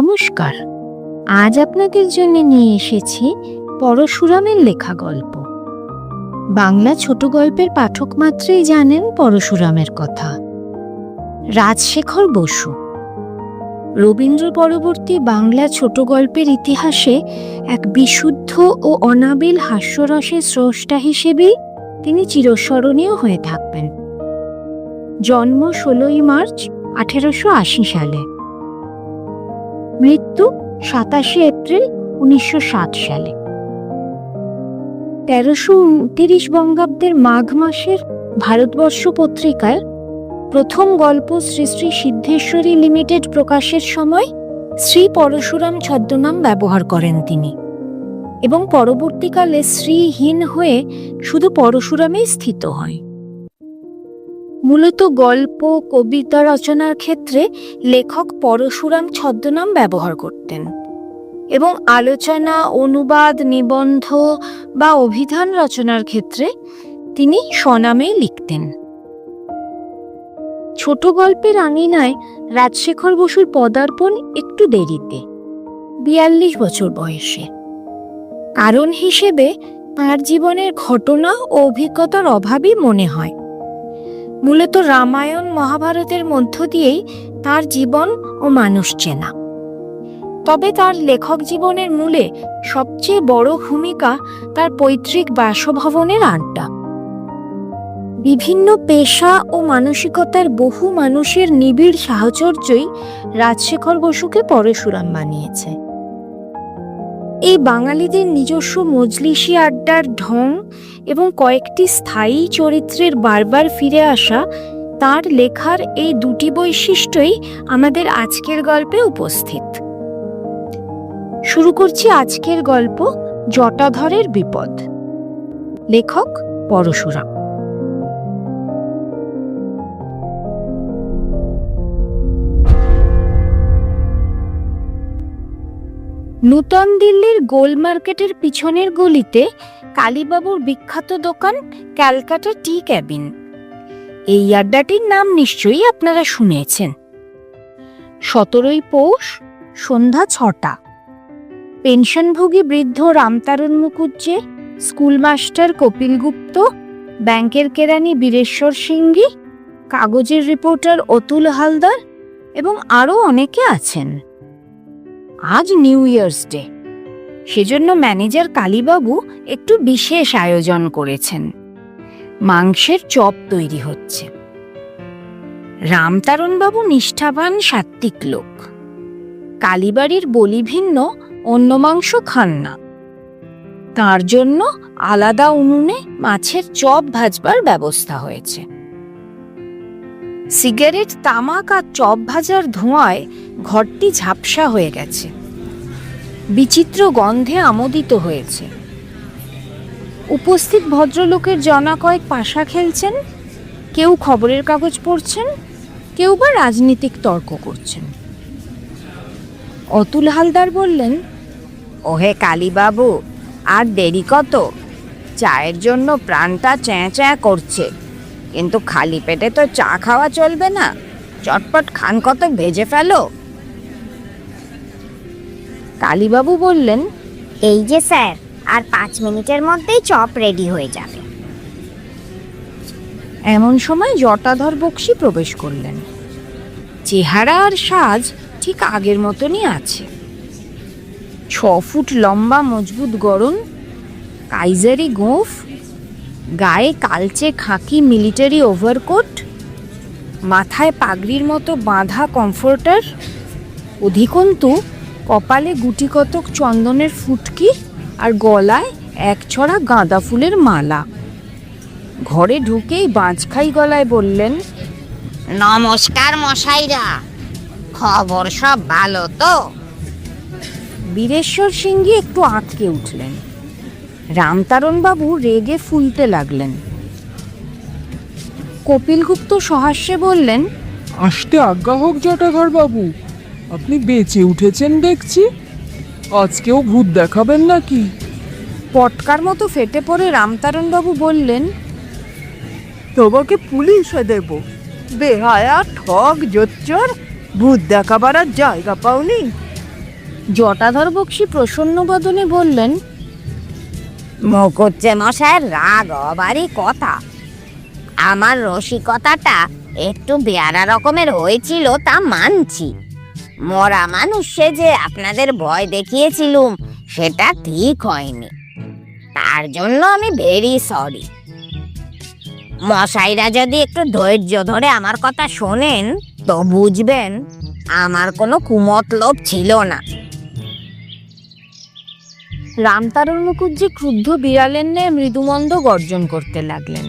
নমস্কার। আজ আপনাদের জন্য নিয়ে এসেছি পরশুরামের লেখা গল্প। বাংলা ছোট গল্পের পাঠক মাত্রেই জানেন পরশুরামের কথা। রাজশেখর বসু। রবীন্দ্র পরবর্তী বাংলা ছোট গল্পের ইতিহাসে এক বিশুদ্ধ ও অনাবিল হাস্যরসের স্রষ্টা হিসেবেই তিনি চিরস্মরণীয় হয়ে থাকবেন। জন্ম ষোলোই মার্চ আঠেরোশো আশি সালে। মৃত্যু সাতাশে এপ্রিল উনিশশো ষাট সালে। তেরোশো উনতিরিশ বঙ্গাব্দের মাঘ মাসের ভারতবর্ষ পত্রিকায় প্রথম গল্প শ্রী শ্রী সিদ্ধেশ্বরী লিমিটেড প্রকাশের সময় শ্রী পরশুরাম ছদ্মনাম ব্যবহার করেন তিনি এবং পরবর্তীকালে শ্রীহীন হয়ে শুধু পরশুরামেই স্থিত হয়। মূলত গল্প, কবিতা, রচনার ক্ষেত্রে লেখক পরশুরাম ছদ্মনাম ব্যবহার করতেন এবং আলোচনা, অনুবাদ, নিবন্ধ বা অভিধান রচনার ক্ষেত্রে তিনি স্বনামে লিখতেন। ছোট গল্পের আঙিনায় রাজশেখর বসুর পদার্পণ একটু দেরিতে, বিয়াল্লিশ বছর বয়সে। কারণ হিসেবে তার জীবনের ঘটনা ও অভিজ্ঞতার অভাবই মনে হয়। মূলত রামায়ণ মহাভারতের মধ্য দিয়েই তার জীবন ও মানুষ চেনা। তবে তার লেখক জীবনের মূলে সবচেয়ে বড় ভূমিকা তার পৈতৃক বাসভবনের আড্ডা। বিভিন্ন পেশা ও মানসিকতার বহু মানুষের নিবিড় সাহচর্যই রাজশেখর বসুকে পরশুরাম বানিয়েছে। এই বাঙালিদের নিজস্ব মজলিসি আড্ডার ঢং এবং কয়েকটি স্থায়ী চরিত্রের বারবার ফিরে আসা, তার লেখার এই দুটি বৈশিষ্ট্যই আমাদের আজকের গল্পে উপস্থিত। শুরু করছি আজকের গল্প জটাধরের বিপদ। লেখক পরশুরাম। নূতন দিল্লির গোল মার্কেটের পিছনের গলিতে কালীবাবুর বিখ্যাত দোকান ক্যালকাটা টি ক্যাবিন। এই আড্ডাটির নাম নিশ্চয়ই আপনারা শুনেছেন। সতেরোই পৌষ, সন্ধ্যা ছটা। পেনশনভোগী বৃদ্ধ রামতারণ মুখুজ্জে স্কুল মাস্টার কপিল গুপ্ত, ব্যাংকের কেরানি বীরেশ্বর সিংঘি কাগজের রিপোর্টার অতুল হালদার এবং আরও অনেকে আছেন। আজ নিউ ইয়ার্স ডে সেজন্য ম্যানেজার কালীবাবু একটু বিশেষ আয়োজন করেছেন। মাংসের চপ তৈরি হচ্ছে। রামতারণবাবু নিষ্ঠাবান সাত্ত্বিক লোক। কালীবাড়ির বলি ভিন্ন অন্য মাংস খান না। তার জন্য আলাদা উনুনে মাছের চপ ভাজবার ব্যবস্থা হয়েছে। সিগারেট, তামাক আর চপ ভাজার ধোঁয়ায় ঘরটি ঝাপসা হয়ে গেছে। বিচিত্র গন্ধে আমোদিত হয়েছে। উপস্থিত ভদ্রলোকের জনা কয়েক পাশা খেলছেন, কেউ খবরের কাগজ পড়ছেন, কেউ বা রাজনীতিক তর্ক করছেন। অতুল হালদার বললেন, ওহে কালীবাবু, আর দেরি কত? চায়ের জন্য প্রাণটা চ্যাঁ চ্যাঁ করছে, কিন্তু খালি পেটে তো চা খাওয়া চলবে না। চটপট খান কত ভেজে ফেলো। কালীবাবু বললেন এই যে স্যার আর পাঁচ মিনিটের মধ্যেই চপ রেডি হয়ে যাবে। এমন সময় জটাধর বক্সি প্রবেশ করলেন। চেহারা আর সাজ ঠিক আগের মতনই আছে। ছ ফুট লম্বা মজবুত গরম কাইজারি গোঁফ গায়ে কালচে খাঁকি মিলিটারি ওভারকোট মাথায় পাগড়ির মতো বাঁধা কমফোর্টার অধিকন্তু কপালে গুটি কতক চন্দনের ফুটকি আর গলায় এক ছড়া গাঁদা ফুলের মালা। ঘরে ঢুকেই বাঁচখাই গলায় বললেন নমস্কার মশাইরা খবর সব ভালো তো? বীরেশ্বর সিংহী একটু আঁতকে উঠলেন। রামতারণবাবু রেগে ফুলতে লাগলেন। কপিলগুপ্ত সহাস্যে বললেন আসতে আজ্ঞা হোক জটাধর বাবু আপনি বেঁচে উঠেছেন দেখছি। আজকেও ভূত দেখাবেন নাকি? পটকার মতো ফেটে পড়ে রামতারণবাবু বললেন তোমাকে পুলিশে দেব। বেহায়া ঠক জোচ্চর ভূত দেখাবার আর জায়গা পাওনি। জটাধর বক্সি প্রসন্ন বদনে বললেন মুখুজ্জে মশাইয়ের রাগ অবারই কথা। আমার রসিকতাটা একটু বেয়ারা রকমের হয়েছিল তা মানছি। মরা মানুষে যে আপনাদের ভয় দেখিয়েছিলুম সেটা ঠিক হয়নি। তার জন্য আমি ভেরি সরি মশাইরা যদি একটু ধৈর্য ধরে আমার কথা শোনেন তো বুঝবেন আমার কোনো কুমতলব ছিল না। রামতারণ মুখুজ্জি ক্রুদ্ধ বিড়ালের ন্যায় মৃদুমন্দ গর্জন করতে লাগলেন।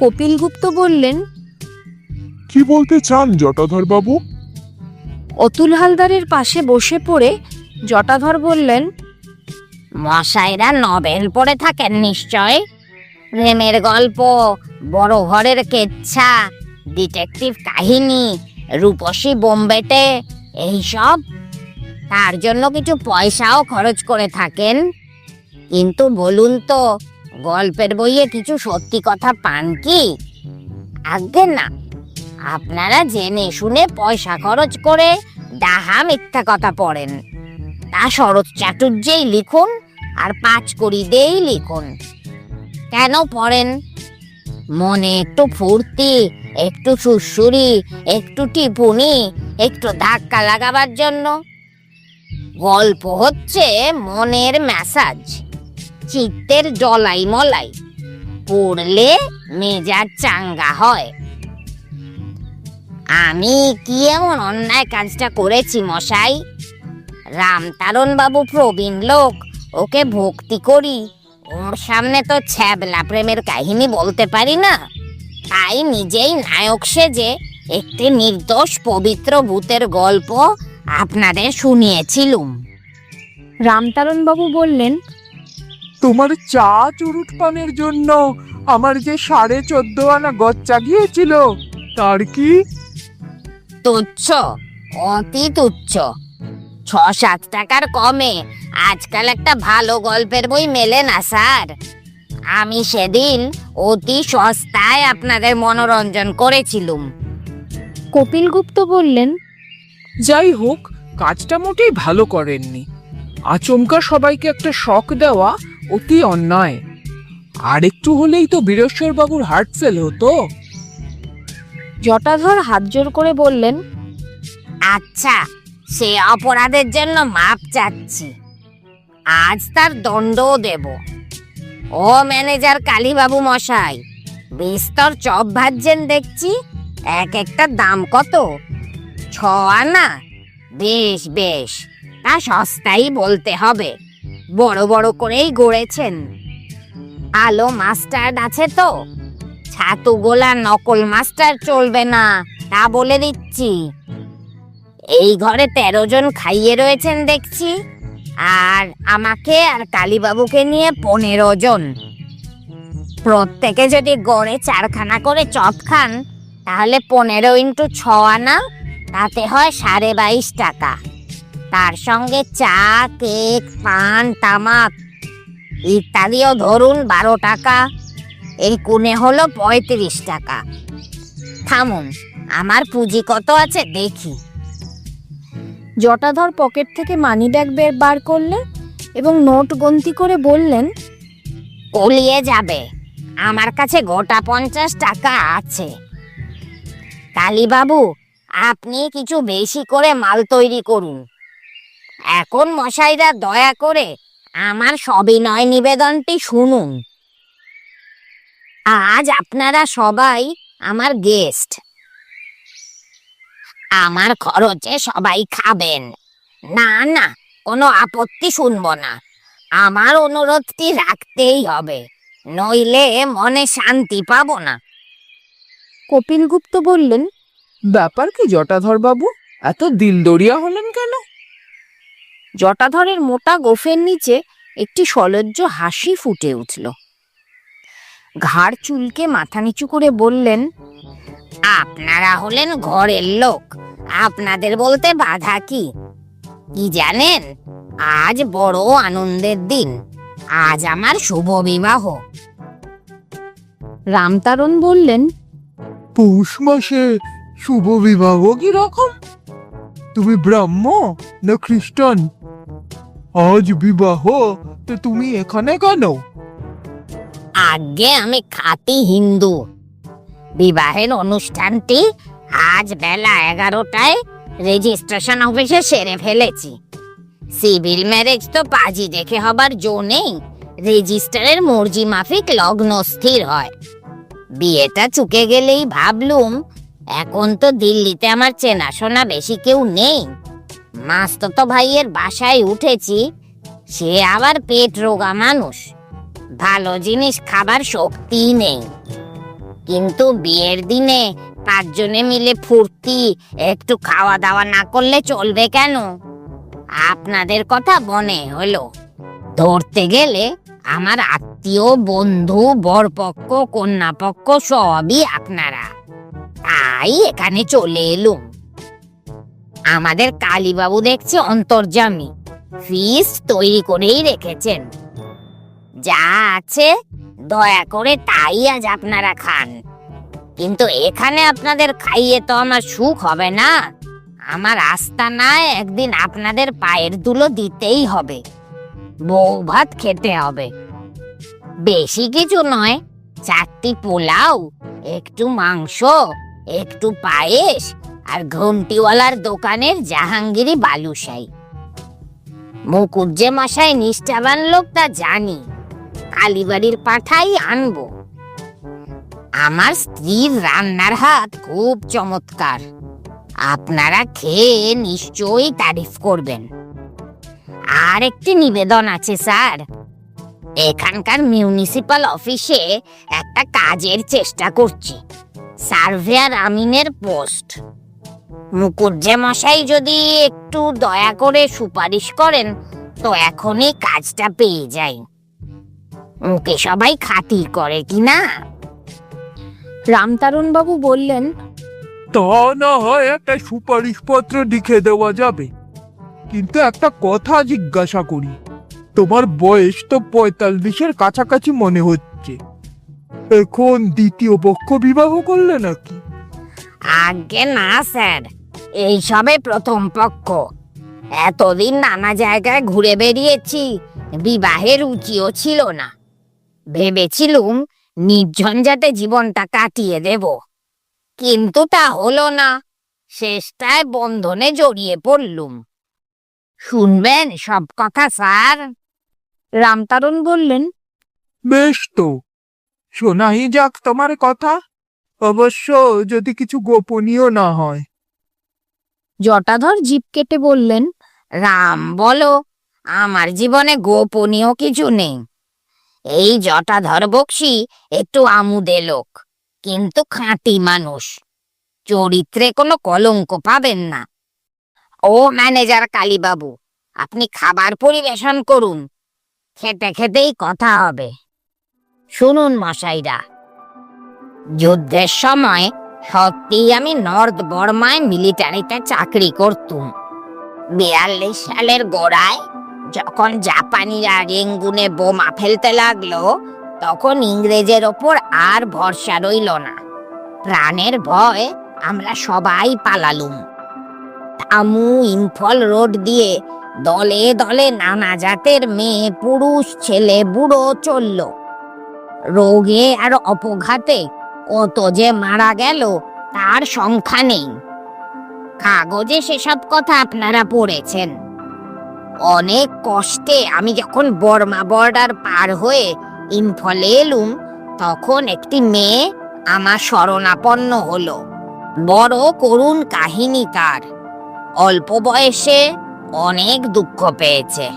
কপিল গুপ্ত বললেন কি বলতে চান জটাধর বাবু অতুল হালদারের পাশে বসে পড়ে জটাধর বললেন, মশাইরা নভেল পড়ে থাকেন নিশ্চয়? প্রেমের গল্প, বড় ঘরের কেচ্ছা, ডিটেকটিভ কাহিনী, রূপসী বোম্বেটে, এইসব? তার জন্য কিছু পয়সাও খরচ করে থাকেন? কিন্তু বলুন তো, গল্পের বইয়ে কিছু সত্যি কথা পান কি? আগে না। আপনারা জেনে শুনে পয়সা খরচ করে ডাহা মিথ্যা কথা পড়েন। তা শরৎ চাটুর্যেই লিখুন আর পাঁচ করি দেই লিখুন। কেন পড়েন? মনে একটু ফুর্তি, একটু সুরসুরি, একটু টিপুনি, একটু ধাক্কা লাগাবার জন্য। গল্প হচ্ছে মনের ম্যাসাজ, চিত্তের জলাই মলাই, পড়লে মেজাজ চাঙ্গা হয়। আমি কি এমন অন্যায় কাজটা করেছি মশাই? রামতারণ বাবু প্রবীণ লোক ওকে ভক্তি করি। ওর সামনে তো ছ্যাবলা প্রেমের কাহিনী বলতে পারি না। তাই নিজেই নায়ক সেজে একটি নির্দোষ পবিত্র ভূতের গল্প আপনাদের শুনিয়েছিলুম। রামতারণ বাবু বললেন তোমার চা চুরুট পানের জন্য আমার যে সাড়ে চোদ্দ আনা গচ্চা গিয়েছিল তার কি তুচ্ছ অতি তুচ্ছ। ছ সাত টাকার কমে আজকাল একটা ভালো গল্পের বই মেলে না স্যার। আমি সেদিন অতি সস্তায় আপনাদের মনোরঞ্জন করেছিলুম। কপিল গুপ্ত বললেন যাই হোক কাজটা মোটেই ভালো করেননি। আচমকা সবাইকে একটা শখ দেওয়া অতি অন্যায়। আর একটু হলেই তো বীরেশ্বর বাবুর হার্ট ফেল হতো। জটাধর হাত জোর করে বললেন আচ্ছা সে অপরাধের জন্য মাপ চাচ্ছি। আজ তার দণ্ডও দেব। ও ম্যানেজার কালীবাবু মশাই, বিস্তর চপ ভাজছেন দেখছি, এক একটা দাম কত? ছ আনা? বেশ বেশ, তা সস্তাই বলতে হবে। বড় বড় করেই গড়েছেন। আলো মাস্টার্ড আছে তো? ছাতু গোলা নকল মাস্টার চলবে না, তা বলে দিচ্ছি। এই ঘরে তেরো জন খাইয়ে রয়েছেন, দেখছি। আর আমাকে আর কালীবাবুকে নিয়ে পনেরো জন। প্রত্যেকে যদি গড়ে চারখানা করে চপ খান, তাহলে পনেরো ইন্টু ছ আনা, তাতে হয় সাড়ে বাইশ টাকা। তার সঙ্গে চা, কেক, পান, তামাক, ইত্যাদিও ধরুন বারো টাকা। এই কুনে হলো পঁয়ত্রিশ টাকা। থামুন আমার পুঁজি কত আছে দেখি। জটাধর পকেট থেকে মানি ব্যাগ বের বার করলে এবং নোট গন্তি করে বললেন কলিয়ে যাবে। আমার কাছে গোটা পঞ্চাশ টাকা আছে। কালীবাবু আপনি কিছু বেশি করে মাল তৈরি করুন। এখন মশাইরা দয়া করে আমার সবিনয় নিবেদনটি শুনুন। আজ আপনারা সবাই আমার গেস্ট আমার খরচে সবাই খাবেন। না না কোনো আপত্তি শুনব না। আমার অনুরোধটি রাখতেই হবে নইলে মনে শান্তি পাব না। কপিল গুপ্ত বললেন ব্যাপার কি জটাধর বাবু? এত দিলদরিয়া হলেন কেন? জটাধরের মোটা গোফের নিচে একটি সলজ্জ হাসি ফুটে উঠল। ঘাড় চুলকে মাথা নিচু করে বললেন, আপনারা হলেন ঘরের লোক। আপনাদের বলতে বাধা কি? কি জানেন? আজ বড় আনন্দের দিন। আজ আমার শুভ বিবাহ। রামতারণ বললেন, পৌষ মাসে শুভ বিবাহ কি রকম তুমি ব্রাহ্ম না খ্রিস্টান? আজ বিবাহ, তো তুমি এখানে কেন? আগে আমি খাঁটি হিন্দু। বিবাহের অনুষ্ঠানটি আজ বেলা এগারোটায় রেজিস্ট্রেশন অফিসে সেরে ফেলেছি। সিভিল ম্যারেজ তো পাজি দেখে হবার জো নেই। রেজিস্টারের মর্জি মাফিক লগ্ন স্থির হয়। বিয়েটা চুকে গেলেই ভাবলুম, এখন তো দিল্লিতে আমার চেনাশোনা বেশি কেউ নেই। মাস্তত ভাইয়ের বাসায় উঠেছি, সে আবার পেট রোগা মানুষ। ভালো জিনিস খাবার শক্তি নেই। কিন্তু বিয়ের দিনে পাঁচজনে মিলে ফুর্তি, একটু খাওয়া দাওয়া না করলে চলবে কেন? আপনাদের কথা মনে হলো। ধরতে গেলে আমার আত্মীয়, বন্ধু, বরপক্ষ, কন্যাপক্ষ সবই আপনারা। তাই এখানে চলে এলুম। আমাদের কালীবাবু দেখছে অন্তর্জামী ফিস তৈরি করেই রেখেছেন। যা আছে, দয়া করে তাই আজ আপনারা খান। কিন্তু এখানে আপনাদের খাইয়ে তো আমার সুখ হবে না। আমার আস্থা আস্তানায় একদিন আপনাদের পায়ের দুলো দিতেই হবে। বউ ভাত খেতে হবে। বেশি কিছু নয়, চারটি পোলাও, একটু মাংস, একটু পায়েস, আর ঘন্টিওয়ালার দোকানের জাহাঙ্গীরি বালুশাই মুকুজ্জে মশাই নিষ্ঠাবান লোক, তা জানি। কালীবাড়ির পাঠাই আনব। আমার স্ত্রীর রান্নার হাত খুব চমৎকার। আপনারা খেয়ে নিশ্চয়ই তারিফ করবেন। আর একটি নিবেদন আছে, স্যার। এখানকার মিউনিসিপাল অফিসে একটা কাজের চেষ্টা করছি। সার্ভেয়ার আমিনের পোস্ট। মুকুজ্জে মশাই যদি একটু দয়া করে সুপারিশ করেন, তো এখনই কাজটা পেয়ে যাই। ওকে সবাই খাতির করে কি না? রামতারণ বাবু বললেন তা না হয় একটা সুপারিশ পত্র লিখে দেওয়া যাবে। কিন্তু একটা কথা জিজ্ঞাসা করি তোমার বয়স তো পঁয়তাল্লিশের কাছাকাছি মনে হচ্ছে। এখন দ্বিতীয় পক্ষ বিবাহ করলে নাকি? আগে না স্যার এই সবে প্রথম পক্ষ। এতদিন নানা জায়গায় ঘুরে বেরিয়েছি বিবাহের রুচিও ছিল না। ভেবেছিলুম নির্ঝঞ্ঝাটে জীবনটা কাটিয়ে দেব। কিন্তু তা হলো না শেষটায় বন্ধনে জড়িয়ে পড়লুম। শুনবেন সব কথা স্যার। রামতারণ বললেন বেশ তো শোনাই যাক তোমার কথা। অবশ্য যদি কিছু গোপনীয় না হয়। জটাধর জিপ কেটে বললেন রাম বলো আমার জীবনে গোপনীয় কিছু নেই। এই জটাধর বক্সি, একটু আমুদে লোক। কিন্তু খাঁটি মানুষ। চরিত্রে কোনো কলঙ্ক পাবেন না। ও ম্যানেজার কালীবাবু, আপনি খাবার পরিবেশন করুন। খেতে খেতেই কথা হবে। শুনুন মশাইরা। যুদ্ধের সময় সত্যিই আমি নর্থ বর্মায় মিলিটারিতে চাকরি করতুম। বিয়াল্লিশ সালের গোড়ায় যখন জাপানিরা রেঙ্গুনে বোমা ফেলতে লাগল, তখন ইংরেজের ওপর আর ভরসা রইল না। প্রাণের ভয় আমরা সবাই পালালুম। তামু ইম্ফল রোড দিয়ে দলে দলে নানা জাতের মেয়ে, পুরুষ, ছেলে, বুড়ো চলল। রোগে আর অপঘাতে কত যে মারা গেল, তার সংখ্যা নেই। কাগজে সেসব কথা আপনারা পড়েছেন। অনেক কষ্টে আমি যখন বর্মা বর্ডার পার হয়ে ইম্ফলে এলুম, তখন একটি মেয়ে আমার শরণাপন্ন হলো। বড় করুণ কাহিনী তার। অল্প বয়সে অনেক দুঃখ পেয়েছে।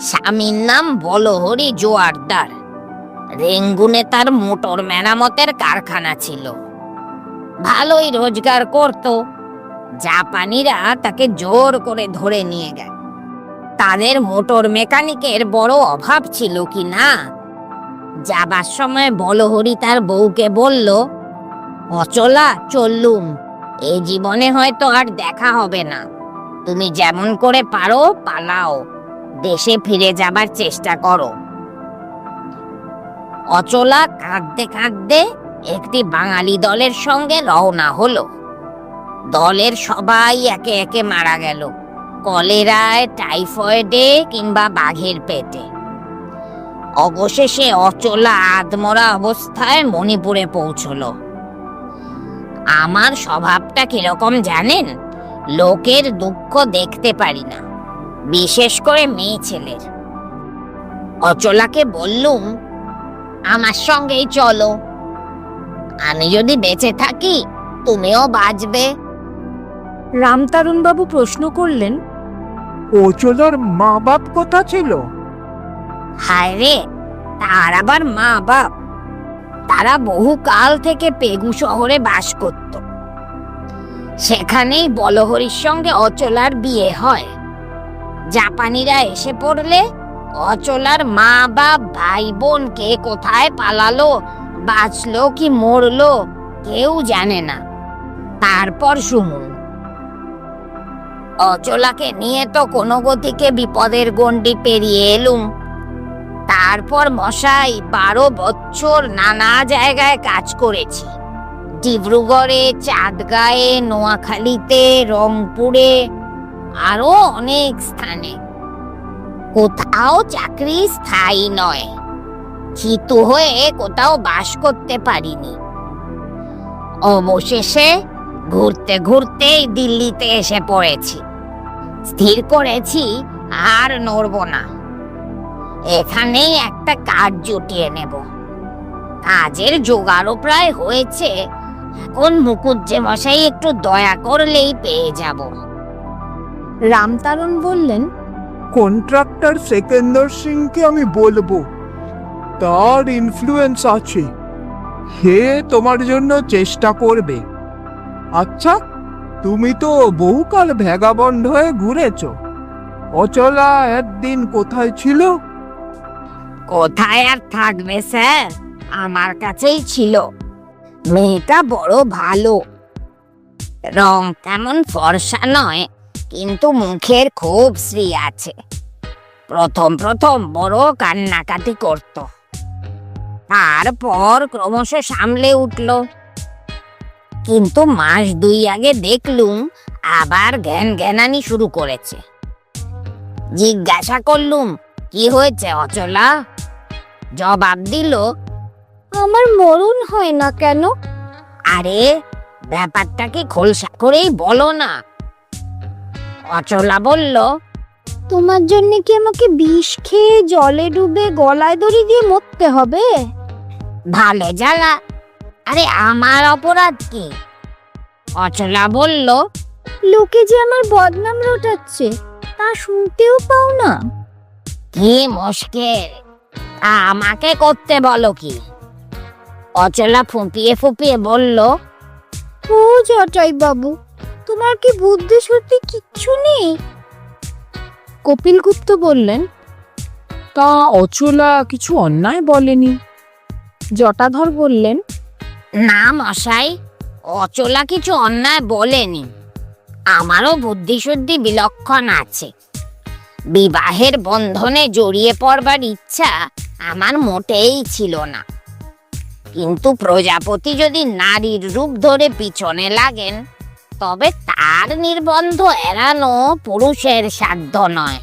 স্বামীর নাম বলহরি জোয়ারদার। রেঙ্গুনে তার মোটর মেরামতের কারখানা ছিল। ভালোই রোজগার করত। জাপানিরা তাকে জোর করে ধরে নিয়ে গেল তাদের মোটর মেকানিকের বড় অভাব ছিল কি না? যাবার সময় বলহরি তার বউকে বলল, অচলা, চললুম এই জীবনে হয়তো আর দেখা হবে না। তুমি যেমন করে পারো, পালাও। দেশে ফিরে যাবার চেষ্টা করো অচলা কাঁদতে কাঁদতে একটি বাঙালি দলের সঙ্গে রওনা হলো। দলের সবাই একে একে মারা গেল। কলেরায় টাইফয়েডে কিংবা বাঘের পেটে। অবশেষে অচলা আদমরা অবস্থায় মণিপুরে পৌঁছল। আমার স্বভাবটা কীরকম জানেন? লোকের দুঃখ দেখতে পারি না, বিশেষ করে মেয়ে ছেলের। অচলাকে বললুম, আমার সঙ্গেই চলো। আমি যদি বেঁচে থাকি, তুমিও বাঁচবে। রামতারুণবাবু প্রশ্ন করলেন অচলার মা বাপ কথা ছিল? হায় রে, তার আবার মা বাপ তারা বহু কাল থেকে পেগু শহরে বাস করত। সেখানেই বলহরির সঙ্গে অচলার বিয়ে হয়। জাপানিরা এসে পড়লে অচলার মা বাপ ভাই বোন কে কোথায় পালালো, বাঁচলো কি মরলো কেউ জানে না। তারপর শুনুন অচলাকে নিয়ে তো কোনো গতিকে বিপদের গণ্ডি পেরিয়ে এলুম। তারপর মশাই বারো বছর নানা জায়গায় কাজ করেছি। ডিব্রুগড়ে, চাঁদগাঁয়ে, নোয়াখালীতে, রংপুরে, আরও অনেক স্থানে। কোথাও চাকরি স্থায়ী নয়। চিতু হয়ে কোথাও বাস করতে পারিনি। অবশেষে ঘুরতে ঘুরতেই দিল্লিতে এসে পড়েছি। স্থির করেছি আর নড়ব না। এখানেই একটা কাজ জুটিয়ে নেব। কাজের জোগাড়ও প্রায় হয়েছে। এখন মুকুজ্জে মশাই একটু দয়া করলেই পেয়ে যাব। রামতারণ বললেন কন্ট্রাক্টর সেকেন্দার সিংকে আমি বলব তার ইনফ্লুয়েন্স আছে। হে তোমার জন্য চেষ্টা করবে। আচ্ছা তুমি তো বহুকাল ভেগাবন্ড হয়ে ঘুরেছ। অচলা একদিন কোথায় ছিল? কোথায় আর থাকবে, স্যার? আমার কাছেই ছিল। মেয়েটা বড় ভালো। রং তেমন ফর্সা নয়, কিন্তু মুখের খুব শ্রী আছে। প্রথম প্রথম বড় কান্নাকাটি করত। তারপর ক্রমশ সামলে উঠল। কিন্তু মাস দুই আগে দেখলুম আবার জ্ঞান জ্ঞানানি শুরু করেছে। জিজ্ঞাসা করলুম, কি হয়েছে অচলা? জবাব দিল, আমার মরণ হয় না কেন? আরে ব্যাপারটাকে খোলসা করেই বলো না। অচলা বলল, তোমার জন্য কি আমাকে বিষ খেয়ে জলে ডুবে গলায় দড়ি দিয়ে মরতে হবে? ভালো জ্বালা আরে আমার অপরাধ কি? অচলা বলল লোকে যে আমার বদনাম রটাচ্ছে তা শুনতেও পাও না। কি মুশকিল। তা আমাকে করতে বলো কি? অচলা ফুঁপিয়ে ফুঁপিয়ে বলল ও জটাই বাবু তোমার কি বুদ্ধি শুদ্ধি কিচ্ছু নেই? কপিল গুপ্ত বললেন তা অচলা কিছু অন্যায় বলেনি। জটাধর বললেন না মশাই অচলা কিছু অন্যায় বলেনি। আমারও বুদ্ধিশুদ্ধি বিলক্ষণ আছে। বিবাহের বন্ধনে জড়িয়ে পড়বার ইচ্ছা আমার মোটেই ছিল না। কিন্তু প্রজাপতি যদি নারীর রূপ ধরে পিছনে লাগেন, তবে তার নির্বন্ধ এড়ানো পুরুষের সাধ্য নয়।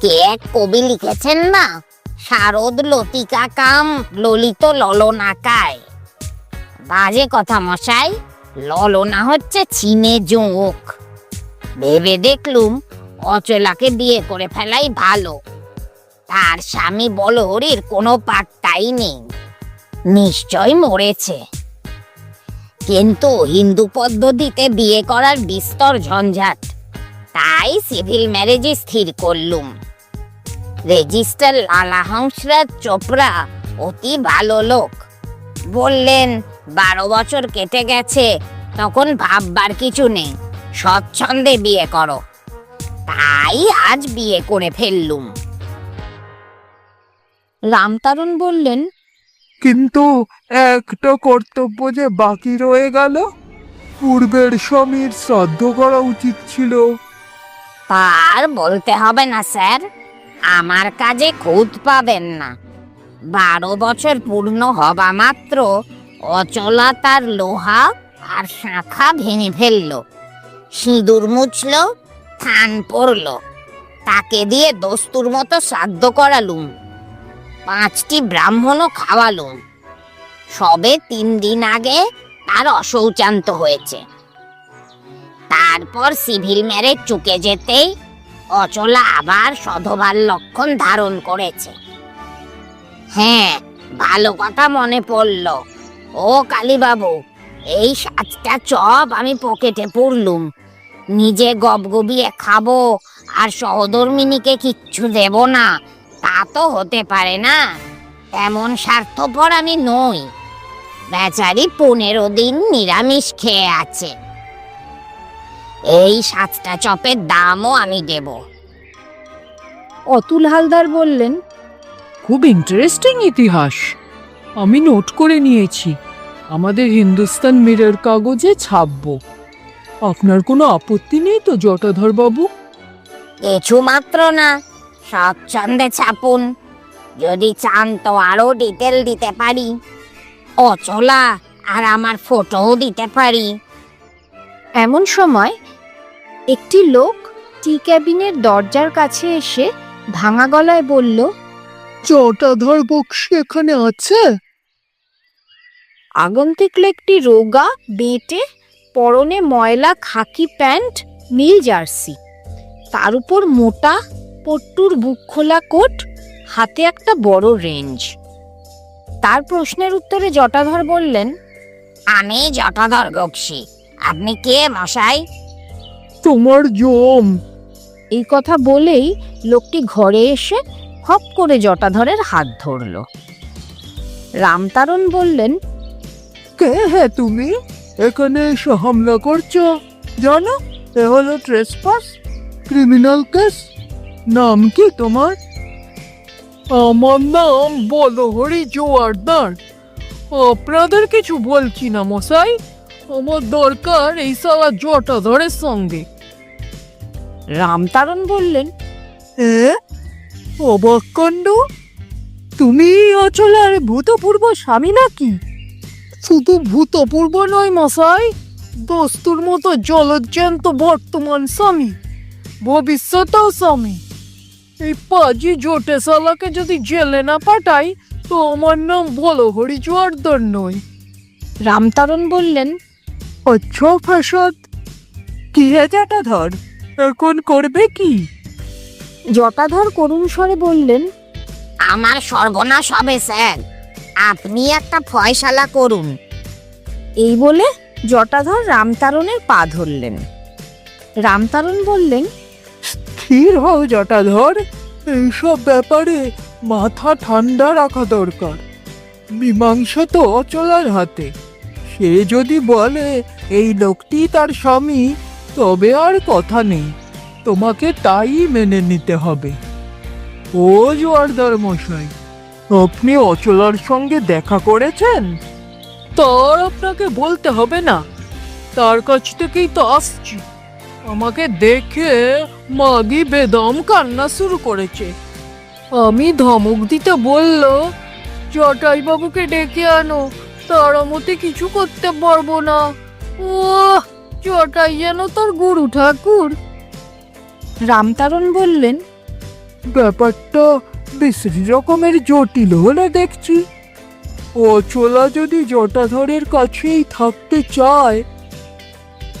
কে এক কবি লিখেছেন না, শারদ লতিকা কাম ললিত ললনাকায়। বাজে কথা মশাই। ললনা হচ্ছে চীনে জোঁক। ভেবে দেখলুম অচলাকে বিয়ে করে ফেলাই ভালো। তার স্বামী বলহরির কোনো পাত্তাই নেই। নিশ্চয় মরেছে। কিন্তু হিন্দু পদ্ধতিতে বিয়ে করার বিস্তর ঝঞ্ঝাট। তাই সিভিল ম্যারেজে স্থির করলুম। রেজিস্টার লালা হংসরাজ চোপড়া অতি ভালো লোক। বললেন বারো বছর কেটে গেছে তখন ভাববার কিছু নেই। স্বচ্ছন্দে বিয়ে করো। তাই আজ বিয়ে করে ফেললুম। রামতারণ বললেন কিন্তু একটা কর্তব্য যে বাকি রয়ে গেল পূর্বের স্বামীর শ্রাদ্ধ করা উচিত ছিল। আর বলতে হবে না স্যার। আমার কাজে খুদ পাবেন না। বারো বছর পূর্ণ হবা মাত্র অচলা তার লোহা আর শাখা ভেঙে ফেলল। সিঁদুর মুছল, থান পড়ল তাকে দিয়ে দস্তুর মতো শ্রাদ্ধ করালুম। পাঁচটি ব্রাহ্মণও খাওয়ালুম। সবে তিন দিন আগে তার অশৌচান্ত হয়েছে। তারপর সিভিল ম্যারেজ চুকে যেতেই অচলা আবার সধবার লক্ষণ ধারণ করেছে। হ্যাঁ ভালো কথা মনে পড়ল। ও কালীবাবু এই সাতটা চপ আমি পকেটে পড়লুম নিজে গবগবিয়ে খাব আর সহধর্মিনীকে কিচ্ছু দেব না তা তো হতে পারে না। এমন স্বার্থপর আমি নই। বেচারি পনেরো দিন নিরামিষ খেয়ে আছে। এই সাতটা চপের দামও আমি দেব। অতুল হালদার বললেন খুব ইন্টারেস্টিং ইতিহাস। আমি নোট করে নিয়েছি। আমাদের হিন্দুস্তান মিরর কাগজে ছাপবো। আপনার কোনো আপত্তি নেই তো জটাধর বাবু কিছু মাত্র না স্বচ্ছন্দে ছাপুন। যদি চান তো আরও ডিটেল দিতে পারি। অচলা আর আমার ফটোও দিতে পারি। এমন সময় একটি লোক টি ক্যাবিনের দরজার কাছে এসে ভাঙা গলায় বলল জটাধর বক্সি এখানে আছে? আগন্তুক লোকটি রোগা বেঁটে পরনে ময়লা খাকি প্যান্ট নীল জার্সি। তার উপর মোটা পট্টুর বুক খোলা কোট হাতে একটা বড় রেঞ্জ। তার প্রশ্নের উত্তরে জটাধর বললেন আমি জটাধর বক্সি। আপনি কে মশাই? তোমার জম। এই কথা বলেই লোকটি ঘরে এসে হপ করে জটাধরের হাত ধরল। রামতারণ বললেন কে হে তুমি? এখানে এসে হামলা করছ? জানো এ হলো ট্রেসপাস ক্রিমিনাল কেস নাম কি তোমার? আমার নাম বলহরি জোয়ারদার। আপনাদের কিছু বলছি না মশাই। আমার দরকার এই সালা জটাধরের সঙ্গে। রামতারণ বললেন। এ? অবাক কাণ্ড? তুমি অচলার ভূতপূর্ব স্বামী নাকি? শুধু ভূতপূর্ব নয় মশাই। দস্তুর মতো জলজ্যান্ত বর্তমান স্বামী ভবিষ্যতেও স্বামী। এই পাজি জোটে সালাকে যদি জেলে না পাঠাই তো আমার নাম বলো হরি জোয়ারদার নয়। রামতারণ বললেন আচ্ছা ফাসাদ কি হেজাটা ধর এখন করবে কি? জটাধর করুণ স্বরে বললেন আমার সর্বনাশ হবে স্যার। আপনি একটা ফয়সালা করুন। এই বলে জটাধর রামতারণের পা ধরলেন। রামতারণ বললেন, স্থির হও জটাধর, এইসব ব্যাপারে মাথা ঠান্ডা রাখা দরকার। মীমাংসা তো অচলার হাতে। সে যদি বলে, এই লোকটি তার স্বামী, তবে আর কথা নেই। তোমাকে তাই মেনে নিতে হবে। ও জোয়ারদার মশাই আপনি অচলার সঙ্গে দেখা করেছেন? তার আপনাকে বলতে হবে না। তার কাছ থেকেই তো আসছি। আমাকে দেখে মাগি বেদম কান্না শুরু করেছে। আমি ধমক দিতে বলল জটাই বাবুকে ডেকে আনো তারা মতে কিছু করতে পারব না। ও জটাই যেন তোর গুরু ঠাকুর। রামতারণ বললেন ব্যাপারটা বিশ্রী রকমের জটিল হলে দেখছি। ও চোলা যদি জটাধরের কাছেই থাকতে চায়,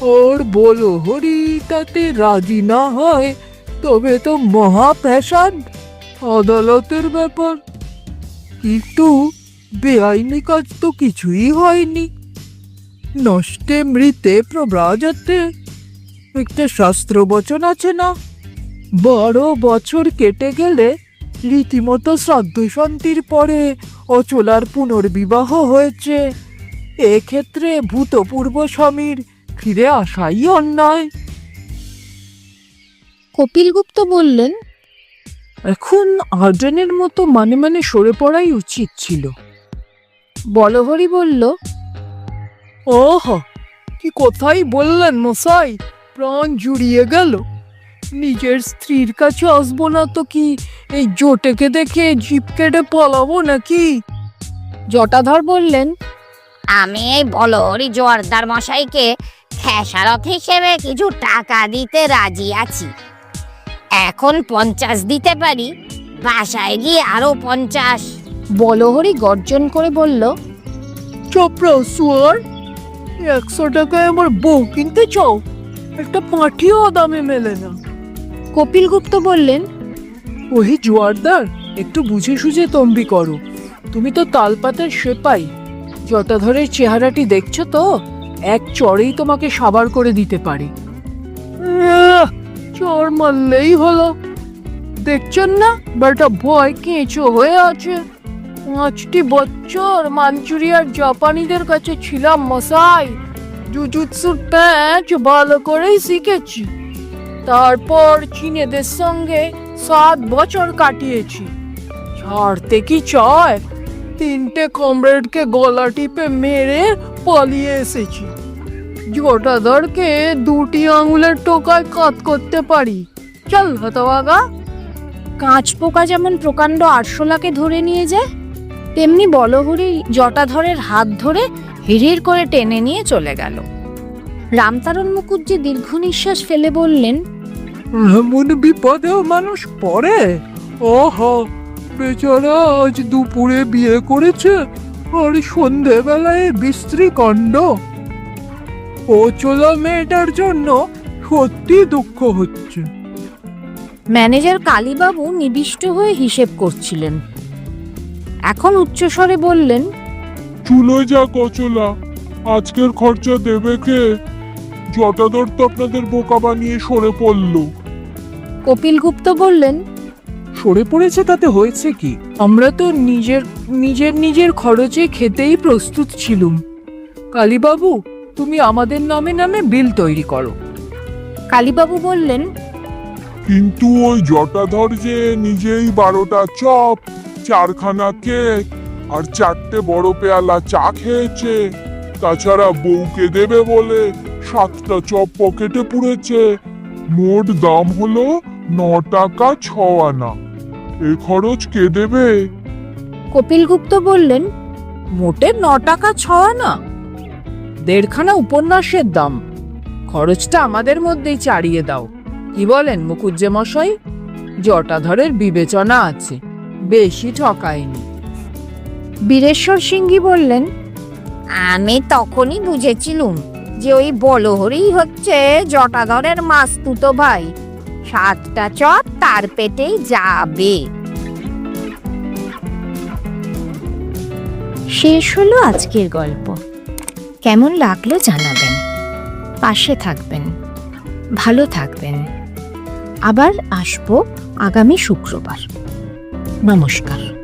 ওর বলো হরি তাতে রাজি না হয়, তবে তো মহা প্যাসাদ আদালতের ব্যাপার। কিন্তু বেআইনি কাজ তো কিছুই হয়নি। নষ্টে মৃতে প্রব্রাজতে একটা শাস্ত্র বচন আছে না? বারো বছর কেটে গেলে রীতিমতো শ্রাদ্ধ শান্তির পরে অচলার পুনর্বিবাহ হয়েছে। এক্ষেত্রে ভূতপূর্ব স্বামীর ফিরে আসাই অন্যায়। কপিলগুপ্ত বললেন এখন আর্জেনের মতো মানে মানে সরে পড়াই উচিত ছিল। বলহরি বলল ওহ কি কথাই বললেন মশাই! প্রাণ জুড়িয়ে গেল। নিজের স্ত্রীর কাছে আসব না তো কি? এই জোটেকে দেখে জিপ কেটে পালাবো নাকি? জটাধর বললেন আমি এই বলহরি জোয়ারদার মশাইকে খেসারত হিসেবে কিছু টাকা দিতে রাজি আছি। এখন পঞ্চাশ দিতে পারি বাসায় গিয়ে আরও পঞ্চাশ। বলহরি গর্জন করে বলল চোপড়া সুয়ার একশো টাকায় আমার বউ কিনতে চাও? একটা পাঠিও দামে মেলে না। কপিল গুপ্ত বললেন, ওহি জোয়ারদার, একটু বুঝে সুঝে তম্বি করো। তুমি তো তালপাতার সেপাই। জটাধরের চেহারাটি দেখছ তো, এক চড়েই তোমাকে সাবার করে দিতে পারি। চোর মারলেই হলো। দেখছেন না, বেটা ভয় কেঁচো হয়ে আছে। পাঁচটি বছর মাঞ্চুরিয়ার জাপানিদের কাছে ছিলাম মশাই। জুজুৎসুর প্যাঁচ ভালো করেই শিখেছি। তারপর চীনেদের সঙ্গে সাত বছর কাটিয়েছি। ছাড়তে কি চায়? তিনটে কমরেডকে গলা টিপে মেরে পালিয়ে এসেছি। জটাধরকে দুটি আঙুলের টোকায় কাত করতে পারি। চল হতবাগা কাঁচ পোকা যেমন প্রকাণ্ড আরশোলাকে ধরে নিয়ে যায়, তেমনি বলহরি জটাধরের হাত ধরে হিড়হিড় করে টেনে নিয়ে চলে গেল। রামতারণ মুখুজ্জি দীর্ঘ নিঃশ্বাস ফেলে বললেন এমন বিপদেও মানুষ পড়ে? ওহো বেচারা আজ দুপুরে বিয়ে করেছে আর সন্ধেবেলায় বিস্ত্রী কাণ্ড। ও চলা মেয়েটার জন্য সত্যি দুঃখ হচ্ছে। ম্যানেজার কালীবাবু নিবিষ্ট হয়ে হিসেব করছিলেন। এখন উচ্চস্বরে বললেন চুলোয় যা কচলা আজকের খরচা দেবে কে? জটাদর তো আপনাদের বোকা বানিয়ে সরে পড়ল। কপিল গুপ্ত বললেন সরে পড়েছে তাতে হয়েছে কি? আমরা তো নিজের নিজের নিজের খরচে খেতেই প্রস্তুত ছিলুম। কালীবাবু তুমি আমাদের নামে নামে বিল তৈরি করো। কালীবাবু বললেন কিন্তু ওই জটাধর যে নিজেই বারোটা চপ চারখানা কেক আর চারটে বড় পেয়ালা চা খেয়েছে তাছাড়া বউকে দেবে বলে সাতটা চপ পকেটে পুড়েছে মোট দাম হলো ন টাকা ছ আনা এ খরচ কে দেবে? কপিল গুপ্ত বললেন মোটে ন টাকা ছ আনা দেড়খানা উপন্যাসের দাম। খরচটা আমাদের মধ্যেই চাড়িয়ে দাও। কি বলেন মুকুজ্জে মশাই জটাধরের বিবেচনা আছে বেশি ঠকায়নি। বীরেশ্বর সিংহী বললেন আমি তখনই বুঝেছিলুম যে ওই বলহরি হচ্ছে জটাধরের মাস্তুতো ভাই। সাতটা চপ তার পেটেই যাবে। শেষ হলো আজকের গল্প। কেমন লাগল জানাবেন। পাশে থাকবেন। ভালো থাকবেন। আবার আসব আগামী শুক্রবার। নমস্কার।